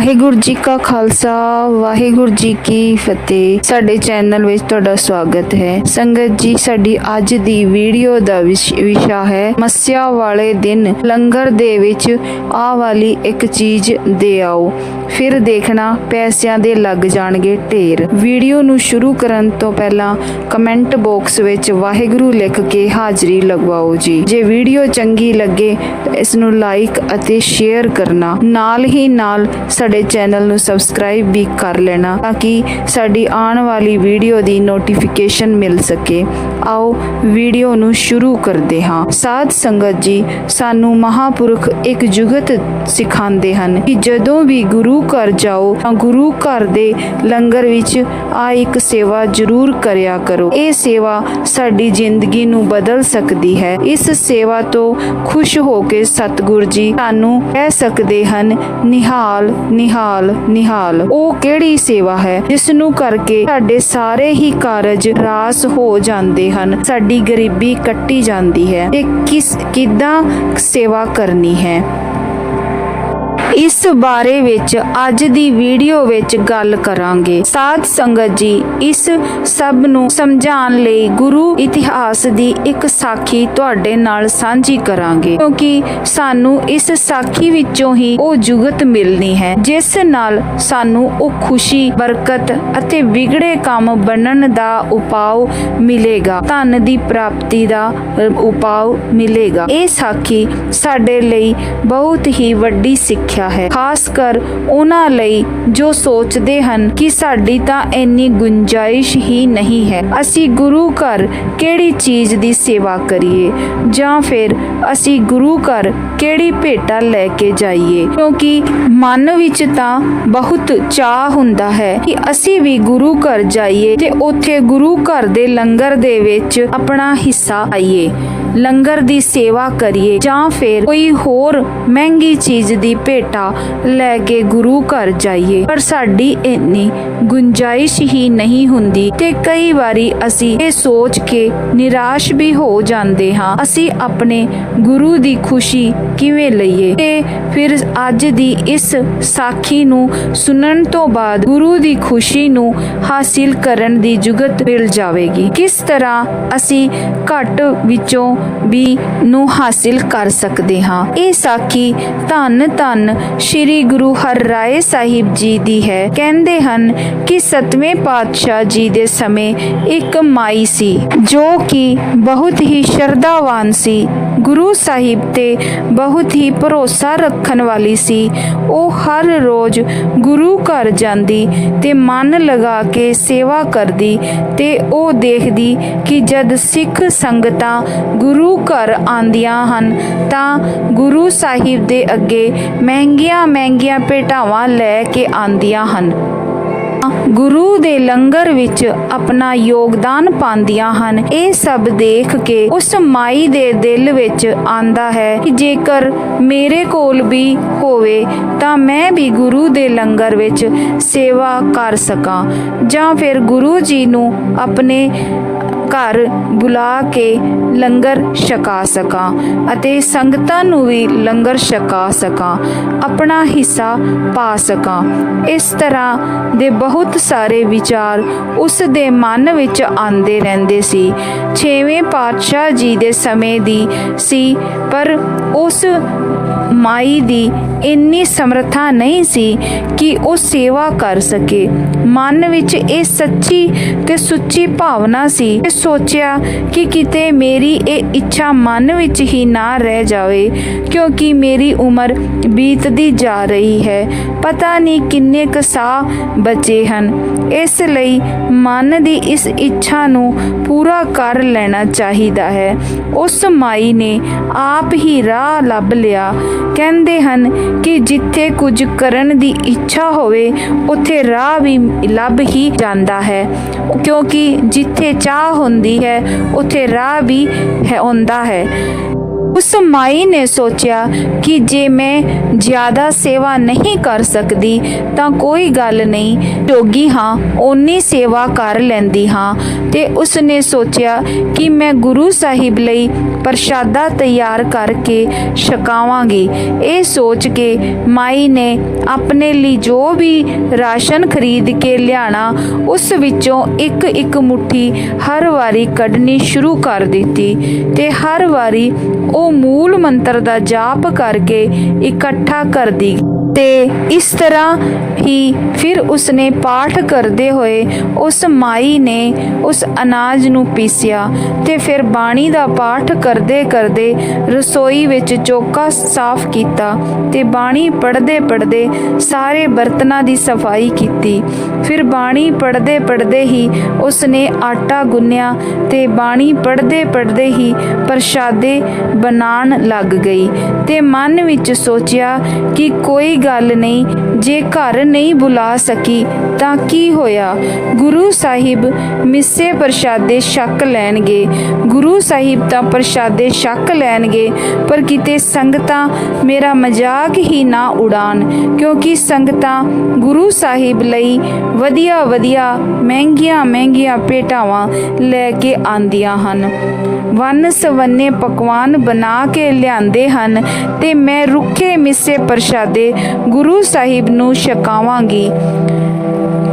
ਵਾਹਿਗੁਰੂ ਜੀ ਕਾ ਖਾਲਸਾ, ਵਾਹਿਗੁਰੂ ਜੀ ਕੀ ਫਤਿਹ। ਸਾਡੇ ਚੈਨਲ ਵਿੱਚ ਤੁਹਾਡਾ ਸਵਾਗਤ ਹੈ। ਸੰਗਤ ਜੀ, ਸਾਡੀ ਅੱਜ ਦੀ ਵੀਡੀਓ ਦਾ ਵਿਸ਼- ਵਿਸ਼ਾ ਹੈ, ਮੱਸਿਆ ਵਾਲੇ ਦਿਨ ਲੰਗਰ ਦੇ ਵਿੱਚ ਆ ਵਾਲੀ ਇੱਕ ਚੀਜ਼ ਦੇ ਆਓ। ਫਿਰ ਦੇਖਣਾ ਪੈਸਿਆਂ ਦੇ ਲੱਗ ਜਾਣਗੇ ਢੇਰ। ਵੀਡੀਓ ਨੂੰ ਸ਼ੁਰੂ ਕਰਨ ਤੋਂ ਪਹਿਲਾਂ ਕਮੈਂਟ ਬਾਕਸ ਵਿੱਚ ਵਾਹਿਗੁਰੂ ਲਿਖ ਕੇ ਹਾਜ਼ਰੀ ਲਗਵਾਓ ਜੀ। ਜੇ ਵੀਡੀਓ ਚੰਗੀ ਲੱਗੇ ਤਾਂ ਇਸ ਨੂੰ ਲਾਈਕ ਅਤੇ ਸ਼ੇਅਰ ਕਰਨਾ। ਨਾਲ ਹੀ ਨਾਲ ਸਾਡੇ ਸਾਡੇ ਚੈਨਲ ਨੂੰ ਸਬਸਕ੍ਰਾਈਬ ਵੀ ਕਰ ਲੈਣਾ ਤਾਂ ਕਿ ਸਾਡੀ ਆਉਣ ਵਾਲੀ ਵੀਡੀਓ ਦੀ ਨੋਟੀਫਿਕੇਸ਼ਨ ਮਿਲ ਸਕੇ। ਆਓ ਵੀਡੀਓ ਨੂੰ ਸ਼ੁਰੂ ਕਰਦੇ ਹਾਂ। ਸਾਧ ਸੰਗਤ ਜੀ, ਸਾਨੂੰ ਮਹਾਪੁਰਖ ਇੱਕ ਜੁਗਤ ਸਿਖਾਉਂਦੇ ਹਨ ਕਿ ਜਦੋਂ ਵੀ ਗੁਰੂ ਘਰ ਜਾਓ ਤਾਂ ਗੁਰੂ ਘਰ ਦੇ ਲੰਗਰ ਵਿੱਚ ਆ ਇੱਕ ਸੇਵਾ ਜ਼ਰੂਰ ਕਰਿਆ ਕਰੋ। ਇਹ ਸੇਵਾ ਸਾਡੀ ਜ਼ਿੰਦਗੀ ਨੂੰ ਬਦਲ ਸਕਦੀ ਹੈ। ਇਸ ਸੇਵਾ ਤੋਂ ਖੁਸ਼ ਹੋ ਕੇ ਸਤਿਗੁਰ ਜੀ ਸਾਨੂੰ ਕਹਿ ਸਕਦੇ ਹਨ, ਨਿਹਾਲ ਨਿਹਾਲ ਨਿਹਾਲ, ਉਹ ਕਿਹੜੀ ਸੇਵਾ ਹੈ? ਜਿਸ ਨੂੰ ਕਰਕੇ ਸਾਡੇ ਸਾਰੇ ਹੀ ਕਾਰਜ ਰਾਸ ਹੋ ਜਾਂਦੇ ਹਨ, ਸਾਡੀ ਗਰੀਬੀ ਕੱਟੀ ਜਾਂਦੀ ਹੈ। ਤੇ ਕਿਸ, ਕਿਦਾਂ ਸੇਵਾ ਕਰਨੀ ਹੈ? ਇਸ ਬਾਰੇ ਵਿੱਚ ਅੱਜ ਦੀ ਵੀਡੀਓ ਵਿੱਚ ਗੱਲ ਕਰਾਂਗੇ। ਸਾਧ ਸੰਗਤ ਜੀ, ਇਸ ਸਭ ਨੂੰ ਸਮਝਾਉਣ ਲਈ ਗੁਰੂ ਇਤਿਹਾਸ ਦੀ ਇੱਕ ਸਾਖੀ ਤੁਹਾਡੇ ਨਾਲ ਸਾਂਝੀ ਕਰਾਂਗੇ। ਕਿਉਂਕਿ ਸਾਨੂੰ ਇਸ ਸਾਖੀ ਵਿੱਚੋਂ ਹੀ ਉਹ ਜੁਗਤ ਮਿਲਣੀ ਹੈ, ਜਿਸ ਨਾਲ ਸਾਨੂੰ ਉਹ ਖੁਸ਼ੀ, ਬਰਕਤ ਅਤੇ ਵਿਗੜੇ ਕੰਮ ਬਣਨ ਦਾ ਉਪਾਅ ਮਿਲੇਗਾ। ਧਨ ਦੀ ਪ੍ਰਾਪਤੀ ਦਾ ਉਪਾਅ ਮਿਲੇਗਾ। ਇਹ ਸਾਖੀ ਸਾਡੇ ਲਈ ਬਹੁਤ ਹੀ ਵੱਡੀ ਸਿੱਖਿਆ ਹੈ। ਖਾਸ ਕਰ ਉਹਨਾਂ ਲਈ ਜੋ ਸੋਚਦੇ ਹਨ ਕਿ ਸਾਡੀ ਤਾਂ ਇੰਨੀ ਗੁੰਜਾਇਸ਼ ਹੀ ਨਹੀਂ ਹੈ। ਅਸੀਂ ਗੁਰੂ ਘਰ ਕਿਹੜੀ ਚੀਜ਼ ਦੀ ਸੇਵਾ ਕਰੀਏ? ਜਾਂ ਫਿਰ ਅਸੀਂ ਗੁਰੂ ਘਰ ਕਿਹੜੀ ਭੇਟਾ ਲੈ ਕੇ ਜਾਈਏ? ਕਿਉਂਕਿ ਮਨ ਵਿੱਚ ਤਾਂ ਬਹੁਤ ਚਾਹ ਹੁੰਦਾ ਹੈ ਕਿ ਅਸੀਂ ਵੀ ਗੁਰੂ ਘਰ ਜਾਈਏ ਤੇ ਉੱਥੇ ਗੁਰੂ ਘਰ ਦੇ ਲੰਗਰ ਦੇ ਵਿੱਚ ਆਪਣਾ ਹਿੱਸਾ ਆਈਏ ਲੰਗਰ ਦੀ ਸੇਵਾ ਕਰੀਏ ਜਾਂ ਫਿਰ ਕੋਈ ਹੋਰ ਮਹਿੰਗੀ ਚੀਜ਼ ਦੀ ਭੇਟਾ ਲੈ ਕੇ ਗੁਰੂ ਘਰ ਜਾਈਏ। ਪਰ ਸਾਡੀ ਇੰਨੀ ਗੁੰਜਾਇਸ਼ ਹੀ ਨਹੀਂ ਹੁੰਦੀ ਤੇ ਕਈ ਵਾਰੀ ਅਸੀਂ ਇਹ ਸੋਚ ਕੇ ਨਿਰਾਸ਼ ਵੀ ਹੋ ਜਾਂਦੇ ਹਾਂ। ਅਸੀਂ ਆਪਣੇ ਗੁਰੂ ਦੀ ਖੁਸ਼ੀ ਕਿਵੇਂ ਲਈਏ? ਤੇ ਫਿਰ ਅੱਜ ਦੀ ਇਸ ਸਾਖੀ ਨੂੰ ਸੁਣਨ ਤੋਂ ਬਾਅਦ ਗੁਰੂ ਦੀ ਖੁਸ਼ੀ ਨੂੰ ਹਾਸਿਲ ਕਰਨ ਦੀ ਜੁਗਤ ਮਿਲ ਜਾਵੇਗੀ। ਕਿਸ ਤਰ੍ਹਾਂ ਅਸੀਂ ਘੱਟ ਵਿੱਚੋਂ ਵੀ ਨੂੰ ਹਾਸਿਲ ਕਰ ਸਕਦੇ ਹਾਂ। ਇਹ ਸਾਖੀ ਧੰਨ ਧੰਨ ਸ੍ਰੀ ਗੁਰੂ ਹਰ ਰਾਏ ਸਾਹਿਬ ਜੀ ਦੀ ਹੈ। ਕਹਿੰਦੇ ਹਨ ਕਿ ਸਤਵੇਂ ਪਾਤਸ਼ਾਹ ਜੀ ਦੇ ਸਮੇਂ ਇੱਕ ਮਾਈ ਸੀ, ਜੋ ਕਿ ਬਹੁਤ ਹੀ ਸ਼ਰਧਾਵਾਨ ਸੀ। ਗੁਰੂ ਸਾਹਿਬ ਤੇ ਬਹੁਤ ਹੀ ਭਰੋਸਾ ਰੱਖਣ ਵਾਲੀ ਸੀ। ਉਹ ਹਰ ਰੋਜ਼ ਗੁਰੂ ਘਰ ਜਾਂਦੀ ਤੇ ਮਨ ਲਗਾ ਕੇ ਸੇਵਾ ਕਰਦੀ ਤੇ ਉਹ ਦੇਖਦੀ ਕਿ ਜਦ ਸਿੱਖ ਸੰਗਤਾਂ ਗੁਰੂ ਘਰ ਆਂਦੀਆਂ ਹਨ ਤਾਂ ਗੁਰੂ ਸਾਹਿਬ ਦੇ ਅੱਗੇ ਮਹਿੰਗੀਆਂ ਮਹਿੰਗੀਆਂ ਭੇਟਾਵਾਂ ਲੈ ਕੇ ਆਂਦੀਆਂ ਹਨ। ਗੁਰੂ ਦੇ ਲੰਗਰ ਵਿੱਚ ਆਪਣਾ ਯੋਗਦਾਨ ਪਾਉਂਦੀਆਂ ਹਨ। ਇਹ ਸਭ ਦੇਖ ਕੇ ਉਸ ਮਾਈ ਦੇ ਦਿਲ ਵਿੱਚ ਆਂਦਾ ਹੈ ਕਿ ਜੇਕਰ ਮੇਰੇ ਕੋਲ ਵੀ ਹੋਵੇ ਤਾਂ ਮੈਂ ਵੀ ਗੁਰੂ ਦੇ ਲੰਗਰ ਵਿੱਚ ਸੇਵਾ ਕਰ ਸਕਾਂ ਜਾਂ ਫਿਰ ਗੁਰੂ ਜੀ ਨੂੰ ਆਪਣੇ ਘਰ ਬੁਲਾ ਕੇ ਲੰਗਰ ਛਕਾ ਸਕਾਂ ਅਤੇ ਸੰਗਤਾਂ ਨੂੰ ਵੀ ਲੰਗਰ ਛਕਾ ਸਕਾਂ, ਆਪਣਾ ਹਿੱਸਾ ਪਾ ਸਕਾਂ। ਇਸ ਤਰ੍ਹਾਂ ਦੇ ਬਹੁਤ ਸਾਰੇ ਵਿਚਾਰ ਉਸ ਦੇ ਮਨ ਵਿੱਚ ਆਉਂਦੇ ਰਹਿੰਦੇ ਸੀ। ਛੇਵੇਂ ਪਾਤਸ਼ਾਹ ਜੀ ਦੇ ਸਮੇਂ ਦੀ ਸੀ, ਪਰ ਉਸ ਮਾਈ ਦੀ ਇੰਨੀ ਸਮਰੱਥਾ ਨਹੀਂ ਸੀ ਕਿ ਉਹ ਸੇਵਾ ਕਰ ਸਕੇ। ਮਨ ਵਿੱਚ ਇਹ ਸੱਚੀ ਤੇ ਸੁੱਚੀ ਭਾਵਨਾ ਸੀ। ਤੇ ਸੋਚਿਆ ਕਿ ਕਿਤੇ ਮੇਰੀ ਇਹ ਇੱਛਾ ਮਨ ਵਿੱਚ ਹੀ ਨਾ ਰਹਿ ਜਾਵੇ, ਕਿਉਂਕਿ ਮੇਰੀ ਉਮਰ ਬੀਤਦੀ ਜਾ ਰਹੀ ਹੈ। ਪਤਾ ਨਹੀਂ ਕਿੰਨੇ ਕਸਾ ਬਚੇ ਹਨ। ਇਸ ਲਈ ਮਨ ਦੀ ਇਸ ਇੱਛਾ ਨੂੰ ਪੂਰਾ ਕਰ ਲੈਣਾ ਚਾਹੀਦਾ ਹੈ। ਉਸ ਮਾਈ ਨੇ ਆਪ ਹੀ ਰਾਹ ਲੱਭ ਲਿਆ। ਕਹਿੰਦੇ ਹਨ ਕਿ ਜਿੱਥੇ ਕੁਝ ਕਰਨ ਦੀ ਇੱਛਾ ਹੋਵੇ, ਉੱਥੇ ਰਾਹ ਵੀ ਲੱਭ ਹੀ ਜਾਂਦਾ ਹੈ। ਕਿਉਂਕਿ ਜਿੱਥੇ ਚਾਹ ਹੁੰਦੀ ਹੈ, ਉੱਥੇ ਰਾਹ ਵੀ ਹੈ, ਹੁੰਦਾ ਹੈ। ਉਸ ਮਾਈ ਨੇ ਸੋਚਿਆ ਕਿ ਜੇ ਮੈਂ ਜ਼ਿਆਦਾ ਸੇਵਾ ਨਹੀਂ ਕਰ ਸਕਦੀ, ਤਾਂ ਕੋਈ ਗੱਲ ਨਹੀਂ। ਜੋਗੀ ਹਾਂ, ਓਨੀ ਸੇਵਾ ਕਰ ਲੈਂਦੀ ਹਾਂ। ਤੇ ਉਸ ਨੇ ਸੋਚਿਆ ਕਿ ਮੈਂ ਗੁਰੂ ਸਾਹਿਬ ਲਈ ਪ੍ਰਸ਼ਾਦਾ ਤਿਆਰ ਕਰਕੇ ਛਕਾਵਾਂਗੀ। ਇਹ ਸੋਚ ਕੇ ਮਾਈ ਨੇ ਆਪਣੇ ਲਈ ਜੋ ਵੀ ਰਾਸ਼ਨ ਖਰੀਦ ਕੇ ਲਿਆਣਾ, ਉਸ ਵਿੱਚੋਂ ਇੱਕ ਇੱਕ ਮੁਠੀ ਹਰ ਵਾਰੀ ਕੱਢਣੀ ਸ਼ੁਰੂ ਕਰ ਦਿੱਤੀ। ਤੇ ਹਰ ਵਾਰੀ ਉਹ ਮੂਲ ਮੰਤਰ ਦਾ ਜਾਪ ਕਰਕੇ ਇਕੱਠਾ ਕਰਦੀ ਤੇ ਇਸ ਤਰ੍ਹਾਂ ਹੀ ਫਿਰ ਉਸਨੇ ਪਾਠ ਕਰਦੇ ਹੋਏ ਉਸ ਮਾਈ ਨੇ ਉਸ ਅਨਾਜ ਨੂੰ ਪੀਸਿਆ ਤੇ ਫਿਰ ਬਾਣੀ ਦਾ ਪਾਠ ਕਰਦੇ ਕਰਦੇ ਰਸੋਈ ਵਿੱਚ ਚੌਕਾ ਸਾਫ਼ ਕੀਤਾ ਤੇ ਬਾਣੀ ਪੜ੍ਹਦੇ ਪੜ੍ਹਦੇ ਸਾਰੇ ਬਰਤਨਾਂ ਦੀ ਸਫ਼ਾਈ ਕੀਤੀ। ਫਿਰ ਬਾਣੀ ਪੜ੍ਹਦੇ ਪੜ੍ਹਦੇ ਹੀ ਉਸਨੇ ਆਟਾ ਗੁੰਨਿਆ ਤੇ ਬਾਣੀ ਪੜ੍ਹਦੇ ਪੜ੍ਹਦੇ ਹੀ ਪ੍ਰਸ਼ਾਦੇ ਬਣਾਉਣ ਲੱਗ ਗਈ ਤੇ ਮਨ ਵਿੱਚ ਸੋਚਿਆ ਕਿ ਕੋਈ ਗੱਲ ਨਹੀਂ, ਜੇ ਘਰ ਨਹੀਂ ਬੁਲਾ ਸਕੀ ਤਾਂ ਕੀ ਹੋਇਆ? ਗੁਰੂ ਸਾਹਿਬ ਮਿੱਸੇ ਪ੍ਰਸ਼ਾਦੇ ਛਕ ਲੈਣਗੇ। ਗੁਰੂ ਸਾਹਿਬ ਤਾਂ ਪ੍ਰਸ਼ਾਦੇ ਸ਼ੱਕ ਲੈਣਗੇ, ਪਰ ਕਿਤੇ ਸੰਗਤਾਂ ਮੇਰਾ ਮਜ਼ਾਕ ਹੀ ਨਾ ਉਡਾਣ ਕਿਉਂਕਿ ਸੰਗਤਾਂ ਗੁਰੂ ਸਾਹਿਬ ਲਈ ਵਧੀਆ ਵਧੀਆ ਮਹਿੰਗੀਆਂ ਮਹਿੰਗੀਆਂ ਭੇਟਾਵਾਂ ਲੈ ਕੇ ਆਂਦੀਆਂ ਹਨ। ਵੰਨ ਸਵੰਨੇ ਪਕਵਾਨ ਬਣਾ ਕੇ ਲਿਆਂਦੇ ਹਨ ਤੇ ਮੈਂ ਰੁੱਖੇ ਮਿੱਸੇ ਪ੍ਰਸ਼ਾਦੇ ਗੁਰੂ ਸਾਹਿਬ ਨੂੰ ਛਕਾਵਾਂਗੀ।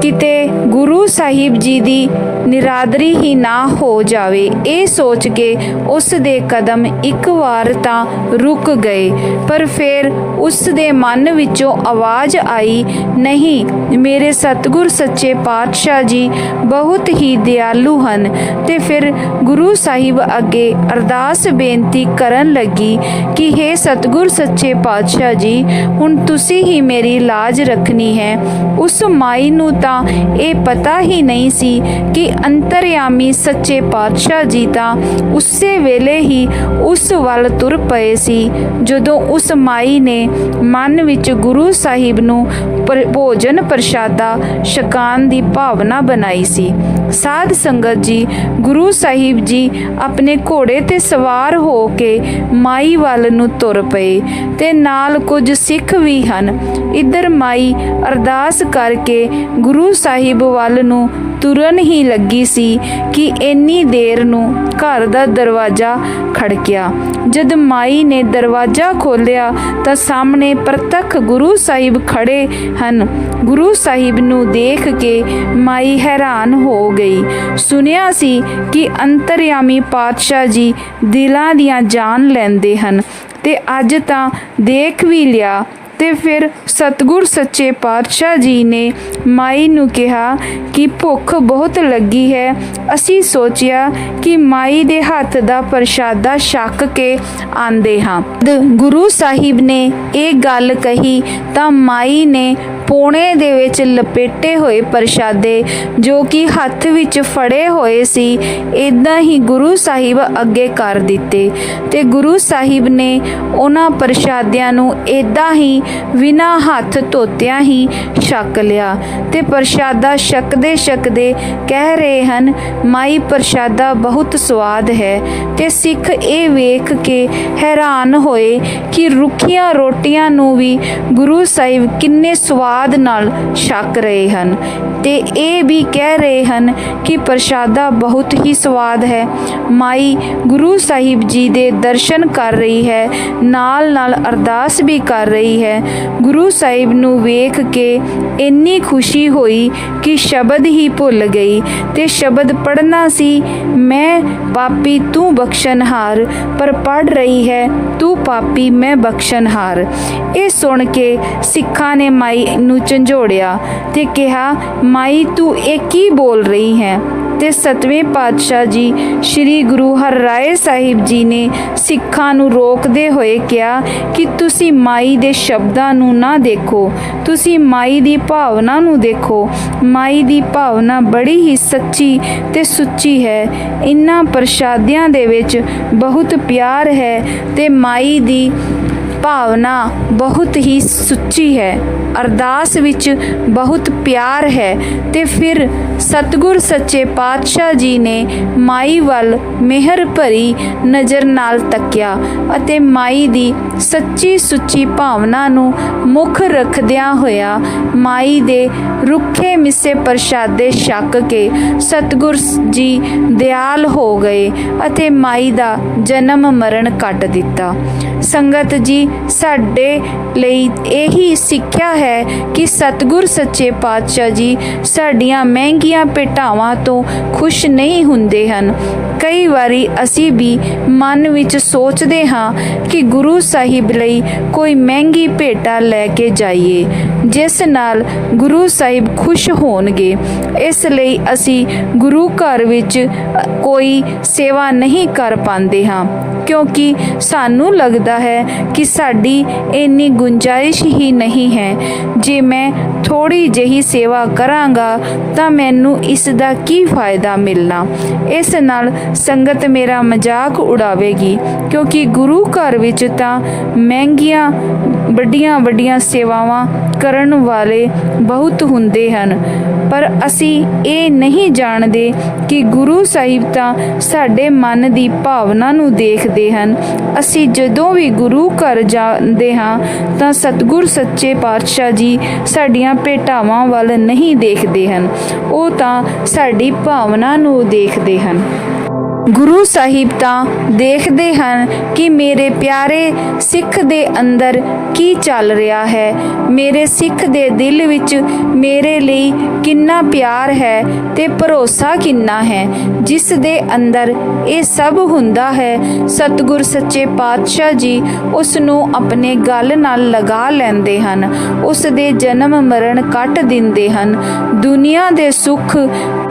ਕਿਤੇ ਗੁਰੂ ਸਾਹਿਬ ਜੀ ਦੀ ਨਿਰਾਦਰੀ ਹੀ ਨਾ ਹੋ ਜਾਵੇ। ਇਹ ਸੋਚ ਕੇ ਉਸ ਦੇ ਕਦਮ ਇੱਕ ਵਾਰ ਤਾਂ ਰੁਕ ਗਏ, ਪਰ ਫਿਰ ਉਸ ਦੇ ਮਨ ਵਿੱਚੋਂ ਆਵਾਜ਼ ਆਈ, ਨਹੀਂ, ਮੇਰੇ ਸਤਿਗੁਰ ਸੱਚੇ ਪਾਤਸ਼ਾਹ ਜੀ ਬਹੁਤ ਹੀ ਦਿਆਲੂ ਹਨ। ਤੇ ਫਿਰ ਗੁਰੂ ਸਾਹਿਬ ਅੱਗੇ ਅਰਦਾਸ ਬੇਨਤੀ ਕਰਨ ਲੱਗੀ ਕਿ हे ਸਤਿਗੁਰ ਸੱਚੇ ਪਾਤਸ਼ਾਹ ਜੀ, ਹੁਣ ਤੁਸੀਂ ਹੀ ਮੇਰੀ ਲਾਜ ਰੱਖਣੀ ਹੈ। ਉਸ ਮਾਈ ਨੂੰ ਤਾਂ ਇਹ ਪਤਾ ਹੀ ਨਹੀਂ ਸੀ ਕਿ ਅੰਤਰਯਾਮੀ ਸੱਚੇ ਪਾਤਸ਼ਾਹ ਜੀ ਤਾਂ ਉਸੇ ਵੇਲੇ ਹੀ ਉਸ ਵੱਲ ਤੁਰ ਪਏ ਸੀ, ਜਦੋਂ ਉਸ ਮਾਈ ਨੇ ਮਨ ਵਿੱਚ ਗੁਰੂ ਸਾਹਿਬ ਨੂੰ ਪਰ- ਭੋਜਨ ਪ੍ਰਸ਼ਾਦਾ ਛਕਾਉਣ ਦੀ ਭਾਵਨਾ ਬਣਾਈ ਸੀ। ਸਾਧ ਸੰਗਤ ਜੀ, ਗੁਰੂ ਸਾਹਿਬ ਜੀ ਆਪਣੇ ਘੋੜੇ ਤੇ ਸਵਾਰ ਹੋ ਕੇ ਮਾਈ ਵੱਲ ਨੂੰ ਤੁਰ ਪਏ ਤੇ ਨਾਲ ਕੁਝ ਸਿੱਖ ਵੀ ਹਨ। ਇੱਧਰ ਮਾਈ ਅਰਦਾਸ ਕਰਕੇ ਗੁਰੂ ਸਾਹਿਬ ਵੱਲ ਨੂੰ ਤੁਰਨ ਹੀ ਲੱਗੀ ਸੀ ਕਿ ਇੰਨੀ ਦੇਰ ਨੂੰ ਘਰ ਦਾ ਦਰਵਾਜ਼ਾ ਖੜਕਿਆ। ਜਦ ਮਾਈ ਨੇ ਦਰਵਾਜ਼ਾ ਖੋਲ੍ਹਿਆ ਤਾਂ ਸਾਹਮਣੇ ਪ੍ਰਤੱਖ ਗੁਰੂ ਸਾਹਿਬ ਖੜੇ ਹਨ। ਗੁਰੂ ਸਾਹਿਬ ਨੂੰ ਦੇਖ ਕੇ ਮਾਈ ਹੈਰਾਨ ਹੋ ਗਈ। ਸੁਨਿਆ ਸੀ ਕਿ ਅੰਤਰਯਾਮੀ ਪਾਤਸ਼ਾਹ ਜੀ ਦਿਲਾਂ ਦੀਆਂ ਜਾਨ ਲੈਂਦੇ ਹਨ ਤੇ ਅੱਜ ਤਾਂ ਦੇਖ ਵੀ ਲਿਆ ਤੇ ਫਿਰ ਸਤਗੁਰ ਸੱਚੇ ਪਾਤਸ਼ਾਹ ਜੀ ਨੇ ਮਾਈ ਨੂੰ ਕਿਹਾ ਕਿ ਭੁੱਖ ਬਹੁਤ ਲੱਗੀ ਹੈ। ਅਸੀਂ ਸੋਚਿਆ ਕਿ ਮਾਈ ਦੇ ਹੱਥ ਦਾ ਪ੍ਰਸ਼ਾਦਾ ਛੱਕ ਕੇ ਆਂਦੇ ਹਾਂ। ਗੁਰੂ ਸਾਹਿਬ ਨੇ ਇਹ ਗੱਲ ਕਹੀ ਤਾਂ ਮਾਈ ਨੇ ਪੋਣੇ ਦੇ ਵਿੱਚ ਲਪੇਟੇ ਹੋਏ ਪ੍ਰਸ਼ਾਦੇ ਜੋ ਕਿ ਹੱਥ ਵਿੱਚ ਫੜੇ ਹੋਏ ਸੀ ਇਦਾਂ ਹੀ ਗੁਰੂ ਸਾਹਿਬ ਅੱਗੇ ਕਰ ਦਿੱਤੇ। ਤੇ ਗੁਰੂ ਸਾਹਿਬ ਨੇ ਉਹਨਾਂ ਪ੍ਰਸ਼ਾਦਿਆਂ ਨੂੰ ਇਦਾਂ ਹੀ ਬਿਨਾਂ ਹੱਥ ਧੋਤਿਆਂ ਹੀ ਛਕ ਲਿਆ ਤੇ ਪ੍ਰਸ਼ਾਦਾ ਛਕਦੇ ਛਕਦੇ ਕਹਿ ਰਹੇ ਹਨ, ਮਾਈ ਪ੍ਰਸ਼ਾਦਾ ਬਹੁਤ ਸਵਾਦ ਹੈ ਤੇ ਸਿੱਖ ਇਹ ਵੇਖ ਕੇ ਹੈਰਾਨ ਹੋਏ ਕਿ ਰੁੱਖੀਆਂ ਰੋਟੀਆਂ ਨੂੰ ਵੀ ਗੁਰੂ ਸਾਹਿਬ ਕਿੰਨੇ ਸਵਾਦ ਨਾਲ ਛਕ ਰਹੇ ਹਨ ਤੇ ਇਹ ਵੀ ਕਹਿ ਰਹੇ ਹਨ ਕਿ ਪ੍ਰਸ਼ਾਦਾ ਬਹੁਤ ਹੀ ਸਵਾਦ ਹੈ। ਮਾਈ ਗੁਰੂ ਸਾਹਿਬ ਜੀ ਦੇ ਦਰਸ਼ਨ ਕਰ ਰਹੀ ਹੈ, ਨਾਲ ਨਾਲ ਅਰਦਾਸ ਵੀ ਕਰ ਰਹੀ ਹੈ। ਗੁਰੂ ਸਾਹਿਬ ਨੂੰ ਵੇਖ ਕੇ ਇੰਨੀ ਖੁਸ਼ੀ ਹੋਈ ਕਿ ਸ਼ਬਦ ਹੀ ਭੁੱਲ ਗਈ ਤੇ ਸ਼ਬਦ ਪੜਨਾ ਸੀ, ਮੈਂ ਪਾਪੀ ਤੂੰ ਬਖਸ਼ਨਹਾਰ ਪਰ ਪੜ ਰਹੀ ਹੈ ਤੂੰ ਪਾਪੀ ਮੈਂ ਬਖਸ਼ਨਹਾਰ ਇਹ ਸੁਣ ਕੇ ਸਿੱਖਾਂ ਨੇ ਮਾਈ ਨੂੰ ਝੰਜੋੜਿਆ ਤੇ ਕਿਹਾ, ਮਾਈ, ਤੂੰ ਇਹ ਕੀ ਬੋਲ ਰਹੀ ਹੈ? ਤੇ ਸਤਵੇਂ ਪਾਤਸ਼ਾਹ ਜੀ ਸ੍ਰੀ ਗੁਰੂ ਹਰਿਰਾਏ ਸਾਹਿਬ ਜੀ ਨੇ ਸਿੱਖਾਂ ਨੂੰ ਰੋਕਦੇ ਹੋਏ ਕਿਹਾ ਕਿ ਤੁਸੀਂ ਮਾਈ ਦੇ ਸ਼ਬਦਾਂ ਨੂੰ ਨਾ ਦੇਖੋ, ਤੁਸੀਂ ਮਾਈ ਦੀ ਭਾਵਨਾ ਨੂੰ ਦੇਖੋ। ਮਾਈ ਦੀ ਭਾਵਨਾ ਬੜੀ ਹੀ ਸੱਚੀ ਤੇ ਸੁੱਚੀ ਹੈ। ਇਨ੍ਹਾਂ ਪ੍ਰਸ਼ਾਦਿਆਂ ਦੇ ਵਿੱਚ ਬਹੁਤ ਪਿਆਰ ਹੈ ਤੇ ਮਾਈ ਦੀ ਭਾਵਨਾ ਬਹੁਤ ਹੀ ਸੁੱਚੀ ਹੈ। ਅਰਦਾਸ ਵਿੱਚ ਬਹੁਤ ਪਿਆਰ ਹੈ ਤੇ ਫਿਰ ਸਤਿਗੁਰ ਸੱਚੇ ਪਾਤਸ਼ਾਹ ਜੀ ਨੇ ਮਾਈ ਵੱਲ ਮਿਹਰ ਭਰੀ ਨਜ਼ਰ ਨਾਲ ਤੱਕਿਆ ਅਤੇ ਮਾਈ ਦੀ ਸੱਚੀ ਸੁੱਚੀ ਭਾਵਨਾ ਨੂੰ ਮੁੱਖ ਰੱਖਦਿਆਂ ਹੋਇਆ ਮਾਈ ਦੇ ਰੁੱਖੇ ਮਿੱਸੇ ਪ੍ਰਸ਼ਾਦੇ ਛੱਕ ਕੇ ਸਤਿਗੁਰ ਜੀ ਦਿਆਲ ਹੋ ਗਏ ਅਤੇ ਮਾਈ ਦਾ ਜਨਮ ਮਰਨ ਕੱਟ ਦਿੱਤਾ। ਸੰਗਤ ਜੀ, ਸਾਡੇ ਲਈ ਇਹੀ ਸਿੱਖਿਆ ਹੈ ਕਿ ਸਤਿਗੁਰ ਸੱਚੇ ਪਾਤਸ਼ਾਹ ਜੀ ਸਾਡੀਆਂ ਮਹਿੰਗੀਆਂ ਭੇਟਾਵਾਂ ਤੋਂ ਖੁਸ਼ ਨਹੀਂ ਹੁੰਦੇ ਹਨ। ਕਈ ਵਾਰੀ ਅਸੀਂ ਵੀ ਮਨ ਵਿੱਚ ਸੋਚਦੇ ਹਾਂ ਕਿ ਗੁਰੂ ਸਾਹਿਬ ਲਈ ਕੋਈ ਮਹਿੰਗੀ ਭੇਟਾ ਲੈ ਕੇ ਜਾਈਏ, ਜਿਸ ਨਾਲ ਗੁਰੂ ਸਾਹਿਬ ਖੁਸ਼ ਹੋਣਗੇ। ਇਸ ਲਈ ਅਸੀਂ ਗੁਰੂ ਘਰ ਵਿੱਚ ਕੋਈ ਸੇਵਾ ਨਹੀਂ ਕਰ ਪਾਉਂਦੇ ਹਾਂ। ਕਿਉਂਕਿ ਸਾਨੂੰ ਲੱਗਦਾ ਹੈ ਕਿ ਸਾਡੀ ਇੰਨੀ ਗੁੰਜਾਇਸ਼ ਹੀ ਨਹੀਂ ਹੈ। ਜੇ ਮੈਂ ਥੋੜੀ ਜਿਹੀ ਸੇਵਾ ਕਰਾਂਗਾ, ਤਾਂ ਮੈਨੂੰ ਇਸ ਦਾ ਕੀ ਫਾਇਦਾ ਮਿਲਣਾ? ਇਸ ਨਾਲ ਸੰਗਤ ਮੇਰਾ ਮਜ਼ਾਕ ਉਡਾਵੇਗੀ, ਕਿਉਂਕਿ ਗੁਰੂ ਘਰ ਵਿੱਚ ਤਾਂ ਮਹਿੰਗੀਆਂ, ਵੱਡੀਆਂ ਵੱਡੀਆਂ ਸੇਵਾਵਾਂ ਕਰਨ ਵਾਲੇ ਬਹੁਤ ਹੁੰਦੇ ਹਨ। ਪਰ ਅਸੀਂ ਇਹ ਨਹੀਂ ਜਾਣਦੇ ਕਿ ਗੁਰੂ ਸਾਹਿਬ ਤਾਂ ਸਾਡੇ ਮਨ ਦੀ ਭਾਵਨਾ ਨੂੰ ਦੇਖਦੇ ਹਨ। ਅਸੀਂ ਜਦੋਂ ਵੀ ਗੁਰੂ ਘਰ ਜਾਂਦੇ ਹਾਂ, ਤਾਂ ਸਤਿਗੁਰ ਸੱਚੇ ਪਾਤਸ਼ਾਹ ਜੀ ਸਾਡੀਆਂ ਭੇਟਾਵਾਂ ਵੱਲ ਨਹੀਂ ਦੇਖਦੇ ਹਨ। ਉਹ ਤਾਂ ਸਾਡੀ ਭਾਵਨਾ ਨੂੰ ਦੇਖਦੇ ਹਨ। ਗੁਰੂ ਸਾਹਿਬ ਤਾਂ ਦੇਖਦੇ ਹਨ ਕਿ ਮੇਰੇ ਪਿਆਰੇ ਸਿੱਖ ਦੇ ਅੰਦਰ ਕੀ ਚੱਲ ਰਿਹਾ ਹੈ। ਮੇਰੇ ਸਿੱਖ ਦੇ ਦਿਲ ਵਿੱਚ ਮੇਰੇ ਲਈ ਕਿੰਨਾ ਪਿਆਰ ਹੈ ਤੇ ਭਰੋਸਾ ਕਿੰਨਾ ਹੈ। ਜਿਸ ਦੇ ਅੰਦਰ ਇਹ ਸਭ ਹੁੰਦਾ ਹੈ, ਸਤਿਗੁਰ ਸੱਚੇ ਪਾਤਸ਼ਾਹ ਜੀ ਉਸ ਨੂੰ ਆਪਣੇ ਗੱਲ ਨਾਲ ਲਗਾ ਲੈਂਦੇ ਹਨ। ਉਸ ਦੇ ਜਨਮ ਮਰਨ ਕੱਟ ਦਿੰਦੇ ਹਨ। ਦੁਨੀਆ ਦੇ ਸੁੱਖ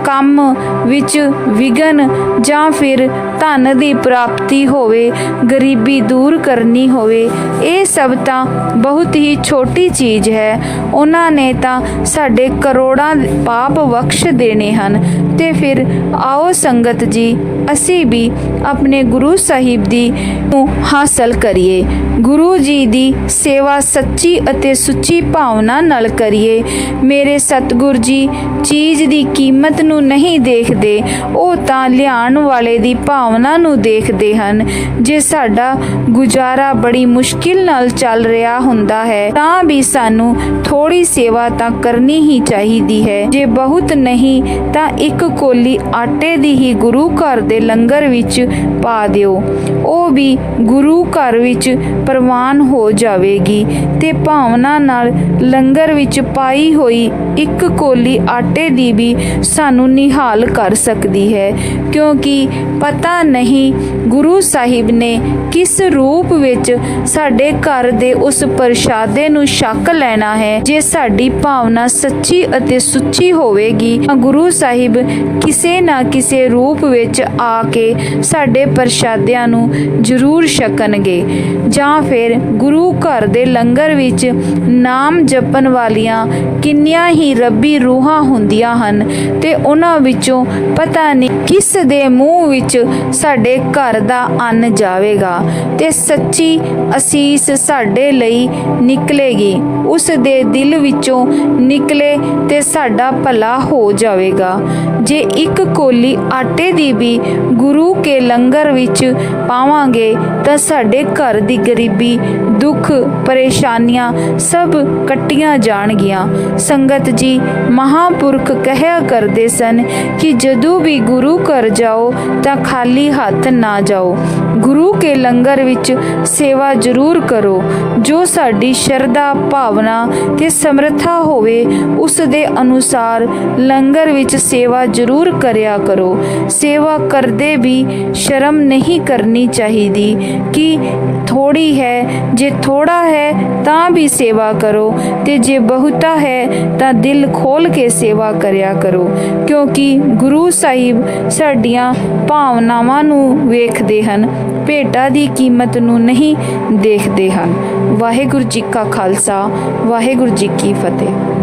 ਕੰਮ ਵਿੱਚ ਵਿਗਨ ਜਾਂ ਫਿਰ ਧਨ ਦੀ ਪ੍ਰਾਪਤੀ ਹੋਵੇ, ਗਰੀਬੀ ਦੂਰ ਕਰਨੀ ਹੋਵੇ। ਇਹ ਸਭ ਤਾਂ ਬਹੁਤ ਹੀ ਛੋਟੀ ਚੀਜ਼ ਹੈ। ਉਹਨਾਂ ਨੇ ਤਾਂ ਸਾਡੇ ਕਰੋੜਾਂ ਪਾਪ ਬਖਸ਼ ਦੇਣੇ ਹਨ। ਤੇ ਫਿਰ ਆਓ ਸੰਗਤ ਜੀ ਅਸੀਂ ਵੀ ਆਪਣੇ ਗੁਰੂ ਸਾਹਿਬ ਦੀ ਨੂੰ ਹਾਸਲ ਕਰੀਏ। ਗੁਰੂ ਜੀ ਦੀ ਸੇਵਾ ਸੱਚੀ ਅਤੇ ਸੁੱਚੀ ਭਾਵਨਾ ਨਾਲ ਕਰੀਏ। ਮੇਰੇ ਸਤਿਗੁਰ ਜੀ, ਚੀਜ਼ ਦੀ ਕੀਮਤ ਨੂੰ ਨਹੀਂ ਦੇਖਦੇ, ਉਹ ਤਾਂ ਲਿਆਉਣ ਵਾਲੇ ਦੀ ਭਾਵਨਾ ਨੂੰ ਦੇਖਦੇ ਹਨ। ਜੇ ਸਾਡਾ ਗੁਜ਼ਾਰਾ ਬੜੀ ਮੁਸ਼ਕਿਲ ਨਾਲ ਚੱਲ ਰਿਹਾ ਹੁੰਦਾ ਹੈ, ਤਾਂ ਵੀ ਸਾਨੂੰ ਥੋੜੀ ਸੇਵਾ ਤਾਂ ਕਰਨੀ ਹੀ ਚਾਹੀਦੀ ਹੈ। ਜੇ ਬਹੁਤ ਨਹੀਂ, ਤਾਂ ਇੱਕ ਕੋਲੀ ਆਟੇ ਦੀ ਹੀ ਗੁਰੂ ਘਰ ਦੇ ਦੇ ਲੰਗਰ ਵਿੱਚ ਪਾ ਦਿਓ। ਉਹ ਵੀ ਗੁਰੂ ਘਰ ਵਿੱਚ ਪ੍ਰਵਾਨ ਹੋ ਜਾਵੇਗੀ ਤੇ ਭਾਵਨਾ ਨਾਲ ਲੰਗਰ ਵਿੱਚ ਪਾਈ ਹੋਈ ਇੱਕ ਕੋਲੀ ਆਟੇ ਦੀ ਵੀ ਸਾਨੂੰ ਨਿਹਾਲ ਕਰ ਸਕਦੀ ਹੈ। ਕਿਉਂਕਿ ਪਤਾ ਨਹੀਂ ਗੁਰੂ ਸਾਹਿਬ ਨੇ ਕਿਸ ਰੂਪ ਵਿੱਚ ਸਾਡੇ ਘਰ ਦੇ ਉਸ ਪ੍ਰਸ਼ਾਦੇ ਨੂੰ ਛਕ ਲੈਣਾ ਹੈ। ਜੇ ਸਾਡੀ ਭਾਵਨਾ ਸੱਚੀ ਅਤੇ ਸੁੱਚੀ ਹੋਵੇਗੀ ਤਾਂ ਗੁਰੂ ਸਾਹਿਬ ਕਿਸੇ ਨਾ ਕਿਸੇ ਰੂਪ ਵਿੱਚ ਆ ਕੇ ਸਾਡੇ ਪ੍ਰਸ਼ਾਦਿਆਂ ਨੂੰ ਜ਼ਰੂਰ ਛਕਣਗੇ। ਜਾਂ ਫਿਰ ਗੁਰੂ ਘਰ ਦੇ ਲੰਗਰ ਵਿੱਚ ਨਾਮ ਜਪਣ ਵਾਲੀਆਂ ਕਿੰਨੀਆਂ ਹੀ ਰੱਬੀ ਰੂਹਾਂ ਹੁੰਦੀਆਂ ਹਨ ਤੇ ਉਹਨਾਂ ਵਿੱਚੋਂ ਪਤਾ ਨਹੀਂ ਕਿਸ ਦੇ ਮੂੰਹ ਵਿੱਚ ਸਾਡੇ ਘਰ ਦਾ ਅੰਨ ਜਾਵੇਗਾ ਤੇ ਸੱਚੀ ਅਸੀਸ ਸਾਡੇ ਲਈ ਨਿਕਲੇਗੀ। ਉਸ ਦੇ ਦਿਲ ਵਿੱਚੋਂ ਨਿਕਲੇ ਤੇ ਸਾਡਾ ਭਲਾ ਹੋ ਜਾਵੇਗਾ। ਜੇ ਇੱਕ ਕੋਲੀ ਆਟੇ ਦੀ ਵੀ ਗੁਰੂ ਕੇ ਲੰਗਰ ਵਿੱਚ ਪਾਵਾਂਗੇ ਤਾਂ ਸਾਡੇ ਘਰ ਦੀ ਗਰੀਬੀ ਦੁੱਖ, ਪਰੇਸ਼ਾਨੀਆਂ ਸਭ ਕੱਟੀਆਂ ਜਾਣਗੀਆਂ। ਸੰਗਤ ਜੀ, ਮਹਾਪੁਰਖ ਕਹਿਆ ਕਰਦੇ ਸਨ ਕਿ ਜਦੋਂ ਵੀ ਗੁਰੂ ਘਰ ਜਾਓ ਤਾਂ ਖਾਲੀ ਹੱਥ ਨਾ ਜਾਓ। ਗੁਰੂ ਕੇ ਲੰਗਰ ਵਿੱਚ ਸੇਵਾ ਜ਼ਰੂਰ ਕਰੋ। ਜੋ ਸਾਡੀ ਸ਼ਰਧਾ, ਭਾਵਨਾ ਤੇ ਸਮਰੱਥਾ ਹੋਵੇ, ਉਸ ਦੇ ਅਨੁਸਾਰ ਲੰਗਰ ਵਿੱਚ ਸੇਵਾ ਜ਼ਰੂਰ ਕਰਿਆ ਕਰੋ। ਸੇਵਾ ਕਰਦੇ ਵੀ ਸ਼ਰਮ ਨਹੀਂ ਕਰਨੀ ਚਾਹੀਦੀ ਕਿ ਥੋੜੀ ਹੈ, ਜੇ ਥੋੜਾ ਹੈ ਤਾਂ ਵੀ ਸੇਵਾ ਕਰੋ ਤੇ ਜੇ ਬਹੁਤਾ ਹੈ ਤਾਂ ਦਿਲ ਖੋਲ ਕੇ ਸੇਵਾ ਕਰਿਆ ਕਰੋ, ਕਿਉਂਕਿ ਗੁਰੂ ਸਾਹਿਬ ਸਾਡੀਆਂ ਭਾਵਨਾਵਾਂ ਨੂੰ ਵੇਖਦੇ ਹਨ, ਭੇਟਾ ਦੀ ਕੀਮਤ ਨੂੰ ਨਹੀਂ ਦੇਖਦੇ ਹਨ। ਵਾਹਿਗੁਰੂ ਜੀ ਕਾ ਖਾਲਸਾ, ਵਾਹਿਗੁਰੂ ਜੀ ਕੀ ਫਤਿਹ।